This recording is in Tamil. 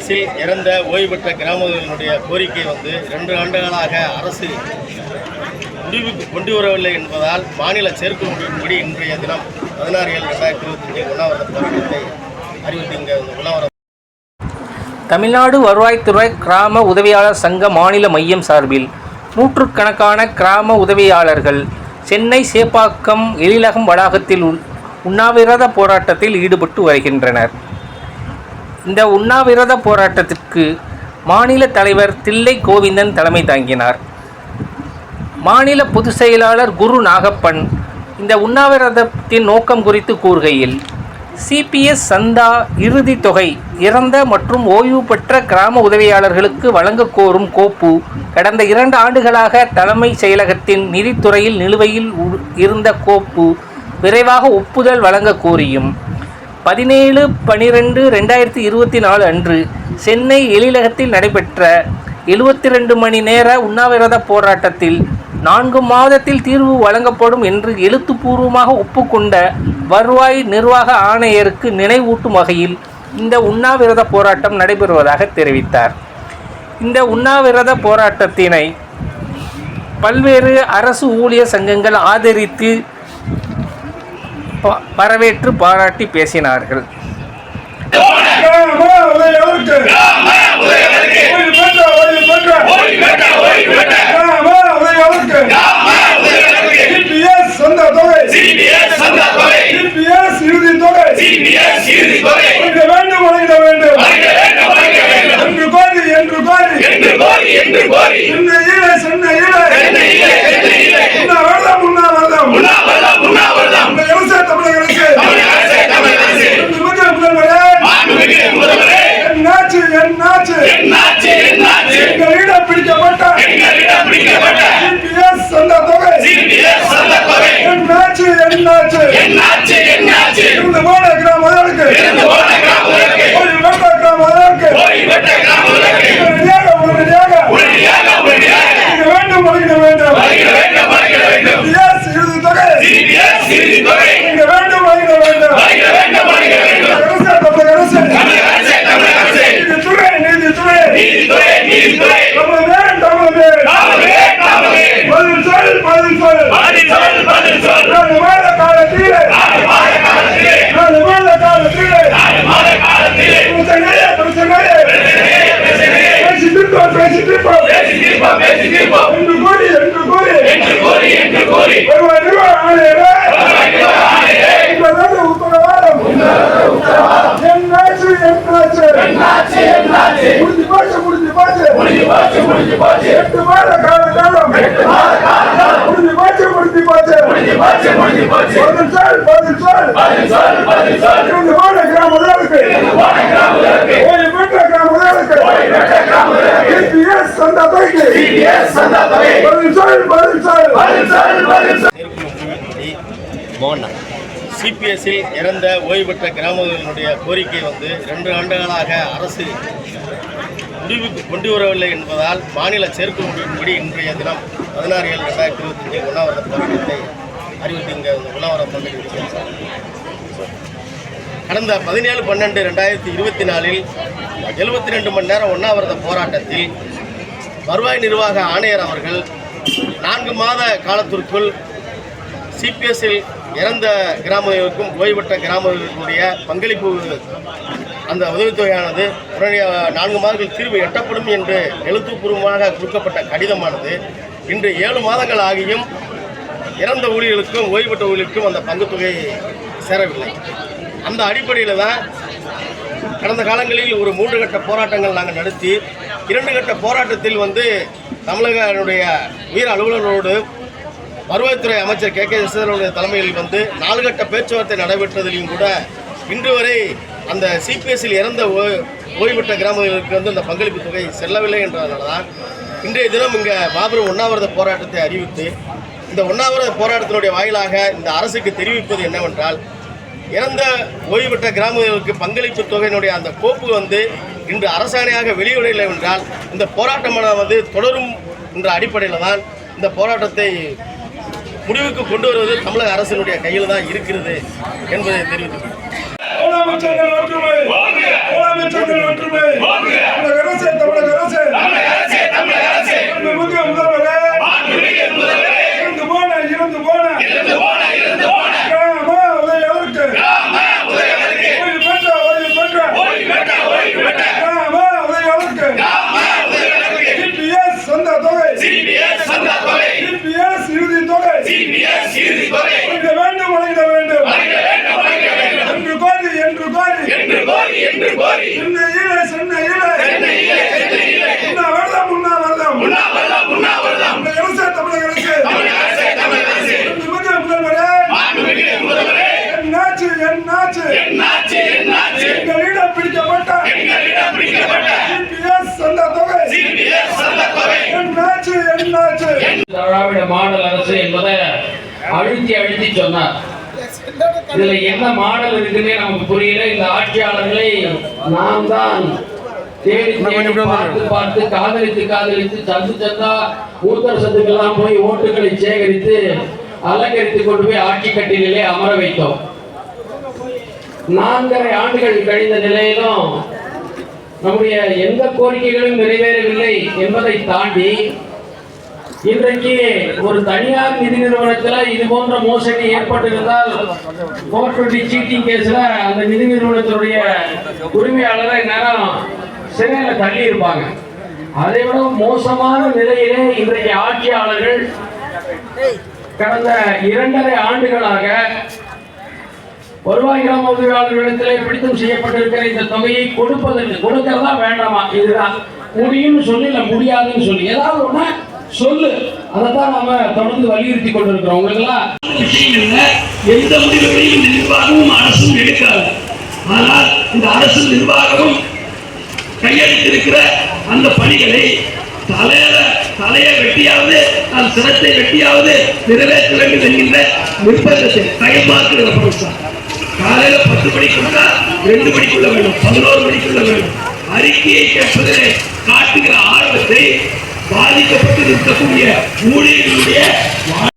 சிபிஎஸ்சில் இறந்த ஓய்வு பெற்ற கிராமங்களினுடைய கோரிக்கை வந்து இரண்டு ஆண்டுகளாக அரசு முடிவுக்கு கொண்டு வரவில்லை என்பதால் மாநில செயற்குழு முடிவின்படி இன்றைய தினம் பதினாறு ஏழு ரெண்டாயிரத்தி இருபத்தஞ்சு உண்ணாவிரத போராட்டத்தை அறிவித்து இங்கே இந்த உண்ணாவிரத தமிழ்நாடு வருவாய்த்துறை கிராம உதவியாளர் சங்க மாநில மையம் சார்பில் நூற்றுக்கணக்கான கிராம உதவியாளர்கள் சென்னை சேப்பாக்கம் எழிலகம் வளாகத்தில் உண்ணாவிரத போராட்டத்தில் ஈடுபட்டு வருகின்றனர். இந்த உண்ணாவிரத போராட்டத்திற்கு மாநில தலைவர் தில்லை கோவிந்தன் தலைமை தாங்கினார். மாநில பொதுச் செயலாளர் குரு நாகப்பன் இந்த உண்ணாவிரதத்தின் நோக்கம் குறித்து கூறுகையில் சிபிஎஸ் சந்தா இறுதி தொகை இறந்த மற்றும் ஓய்வு பெற்ற கிராம உதவியாளர்களுக்கு வழங்கக் கோரும் கோப்பு கடந்த இரண்டு ஆண்டுகளாக தலைமைச் செயலகத்தின் நிதித்துறையில் நிலுவையில் உ- இருந்த கோப்பு விரைவாக ஒப்புதல் வழங்க கோரியும். பதினேழு பனிரெண்டு ரெண்டாயிரத்தி இருபத்தி நாலு அன்று சென்னை எழிலகத்தில் நடைபெற்ற எழுபத்தி ரெண்டு மணி நேர உண்ணாவிரத போராட்டத்தில் நான்கு மாதத்தில் தீர்வு வழங்கப்படும் என்று எழுத்துப்பூர்வமாக ஒப்புக்கொண்ட வருவாய் நிர்வாக ஆணையருக்கு நினைவூட்டும் வகையில் இந்த உண்ணாவிரத போராட்டம் நடைபெறுவதாக தெரிவித்தார். இந்த உண்ணாவிரத போராட்டத்தினை பல்வேறு அரசு ஊழியர் சங்கங்கள் ஆதரித்து வரவேற்று பாராட்டி பேசினார்கள் கிராம உதயவருக்கு ஓய்வு பெற்ற ஓய்வு பெற்ற கிராம உதயவருக்கு சிபிஎஸ் சொந்த தொகை சிபிஎஸ் இறுதி தொகை வழங்க வேண்டும் வழங்கிட வேண்டும் என்று கோரி என்று கோரி சென்னை ஈழ சென்னை ஈழ உண்ணா வரலாம் உண்ணா வரலாம் இந்த விவசாய தமிழக அரசு இந்த முதல்வரே என்னாச்சு என்னாச்சு எங்கள் ஈழம் பிடிக்கப்பட்ட சிபிஎஸ் சொந்த தொகை என்னாச்சு என்னாச்சு? இருந்து போன கிராம முதலுக்கு ஓய்வு பெற்ற கிராம முதலுக்கு உடனடியாக உடனடியாக வழங்க வேண்டும் வழங்கிட வேண்டும் சிபிஎஸ் இறுதி தொகை வழங்க வேண்டும் வழங்கிட வேண்டும் அரசு தமிழக அரசு நீதித்துறை நீதித்துறை தமிழ் தமிழ் பதில் சொல் பதில் சொல் நாலு மாத காலத்திலே நாலு மாத காலத்திலே பிரச்சனையே பிரச்சனையே பேசிட்டிருப்போம் பேசிட்டிருப்போம் என்று கூறி என்று கூறி வருவாய் நிர்வாக ஆணையரே உங்களது உத்தரவாதம் என்னாச்சு என்னாச்சு முடிஞ்சு போச்சு முடிஞ்சு போச்சு எட்டு மாத கால காலம் முடிஞ்சு போச்சு முடிஞ்சு போச்சு பதில் சொல் பதில் சொல் இருந்து போன கிராம முதலுக்கு ஓய்வு பெற்ற கிராம முதலுக்கு சிபிஎஸ் சந்தா தொகைக்கு பதில் சொல் பதில் சொல் செயற்குழு முடிவின்படி மோகன் சிபிஎஸ்சில் இறந்த ஓய்வு பெற்ற கிராமங்களினுடைய கோரிக்கை வந்து ரெண்டு ஆண்டுகளாக அரசு முடிவுக்கு கொண்டு வரவில்லை என்பதால் மாநில செயற்குழு முடிவின்படி இன்றைய தினம் பதினாறு ஏழு ரெண்டாயிரத்தி இருபத்தஞ்சு உண்ணாவிரத போராட்டத்தை அறிவித்து இங்கே கடந்த பதினேழு பன்னெண்டு ரெண்டாயிரத்தி இருபத்தி நாலில் எழுபத்தி ரெண்டு மணி நேரம் உண்ணாவிரத போராட்டத்தில் வருவாய் நிர்வாக ஆணையர் அவர்கள் நான்கு மாத காலத்திற்குள் சிபிஎஸ்ஸில் இறந்த கிராமங்களுக்கும் ஓய்வுபெற்ற கிராமங்களுடைய பங்களிப்பு அந்த உதவித்தொகையானது உடனடியாக நான்கு மாதங்கள் தீர்வு எட்டப்படும் என்று எழுத்துப்பூர்வமாக கொடுக்கப்பட்ட கடிதமானது. இன்று ஏழு மாதங்கள் ஆகியும் இறந்த ஊழியர்களுக்கும் ஓய்வு பெற்ற ஊழியர்களுக்கும் அந்த பங்குத்தொகை சேரவில்லை. அந்த அடிப்படையில் தான் கடந்த காலங்களில் ஒரு மூன்று கட்ட போராட்டங்கள் நாங்கள் நடத்தி இரண்டு கட்ட போராட்டத்தில் வந்து தமிழகனுடைய உயர் அலுவலர்களோடு வருவாய்த்துறை அமைச்சர் கே கே சசிதரனுடைய தலைமையில் வந்து நாலு கட்ட பேச்சுவார்த்தை நடைபெற்றதிலும் கூட இன்று வரை அந்த சிபிஎஸ்சில் இறந்த ஓ- கிராமங்களுக்கு வந்து அந்த பங்களிப்பு தொகை செல்லவில்லை என்றதுனால தான் இன்றைய தினம் இங்கே மாபெரும் உண்ணாவிரத போராட்டத்தை அறிவித்து இந்த உண்ணாவிரத போராட்டத்தினுடைய வாயிலாக இந்த அரசுக்கு தெரிவிப்பது என்னவென்றால் இறந்த ஓய்வு பெற்ற கிராமங்களுக்கு பங்களிப்பு தொகையினுடைய அந்த கோப்பு வந்து இன்று அரசாணையாக வெளியிடவில்லை என்றால் இந்த போராட்டமான வந்து தொடரும் என்ற அடிப்படையில் தான் இந்த போராட்டத்தை முடிவுக்கு கொண்டு வருவது தமிழக அரசினுடைய கையில் தான் இருக்கிறது என்பதை தெரிவித்துள்ளேன் ஒற்றுமை. ஒற்றுமை தமிழக அரசு தமிழக அரசு மாண்புமிகு முதல்வரே இருந்து போன இருந்து போன கிராம உதவியாளருக்கு ஓய்வு பெற்ற ஓய்வு பெற்ற கிராம உதவியாளருக்கு சிபிஎஸ் சொந்த தொகை சிபிஎஸ் இறுதி தொகை வழங்க வேண்டும் வழங்கிட வேண்டும் என்று கோரி என்று கோரி சென்னையிலே சென்னையிலே உண்ணா வரலாம் உண்ணா வரலாம் தமிழக அரசு தமிழக அரசு மாண்புமிகு முதல்வரே என்னாச்சு என்னாச்சு எங்களிடம் பிடிக்கப்பட்ட சிபிஎஸ் சொந்த தொகை என்னாச்சு என்னாச்சு திராவிட மாடல் அரசு என்பதை அழுத்தி அழுத்தி சொன்னார். இதுல என்ன மாடல் இருக்குன்னே நமக்கு புரியல. இந்த ஆட்சியாளர்களை நாம் தான் தேடி பார்த்து பார்த்து காதலித்து காதலித்து சந்து சந்தா ஊத்தர் சந்துக்கெல்லாம் போய் ஓட்டுகளை சேகரித்து அலங்கரித்து கொண்டு போய் ஆட்சி கட்டிலே அமர வைத்தோம். நான்கரை ஆண்டுகள் கழிந்த நிலையிலும் நம்முடைய எந்த கோரிக்கைகளும் நிறைவேறவில்லை என்பதை தாண்டி இன்றைக்கு ஒரு தனியார் நிதி நிறுவனத்தில் இது போன்ற மோசடி ஏற்பட்டிருந்தால் ஃபோர் டுவெண்ட்டி சீட்டிங் கேஸில் அந்த நிதி நிறுவனத்தினுடைய உரிமையாளரை நேரம் சிறையில் தள்ளி இருப்பாங்க அதை விட மோசமான நிலையிலே இன்றைக்கு ஆட்சியாளர்கள் கடந்த இரண்டரை ஆண்டுகளாக வருவாய் கிராம உதவியாளர்களிடத்திலே பிடித்தம் செய்யப்பட்டிருக்கிற இந்த தொகையை கொடுப்பதற்கு கொடுக்கறதா வேண்டாமா? இதுதான். முடியும்னு சொல்லி இல்லை முடியாதுன்னு சொல்லி. ஏதாவது ஒன்று சொல்லு. அதைத்தான் நாம தொடர்ந்து வலியுறுத்தி கொண்டிருக்கிறோம். உங்களுக்கெல்லாம் விஷயங்கள்ல எந்த முடிவுகளையும் இந்த நிர்வாகமும் அரசும் எடுக்காது. ஆனால் இந்த அரசு நிர்வாகமும் கையெழுத்திருக்கிற அந்த பணிகளை தலையில தலையை வெட்டியாவது அந்த சிரத்தை வெட்டியாவது நிறைவேற்ற வேண்டும் என்கின்ற நிர்பந்தத்தை தயமாக்குகிற பொருள் காலையில பத்து மணிக்குள்ளா ரெண்டு மணிக்குள்ள வேண்டும் பதினோரு மணிக்குள்ள வேண்டும் அறிக்கையை கேட்பதிலே காட்டுகிற ஆர்வத்தை பாதிக்கப்பட்டு இருக்கக்கூடிய ஊழியர்களுடைய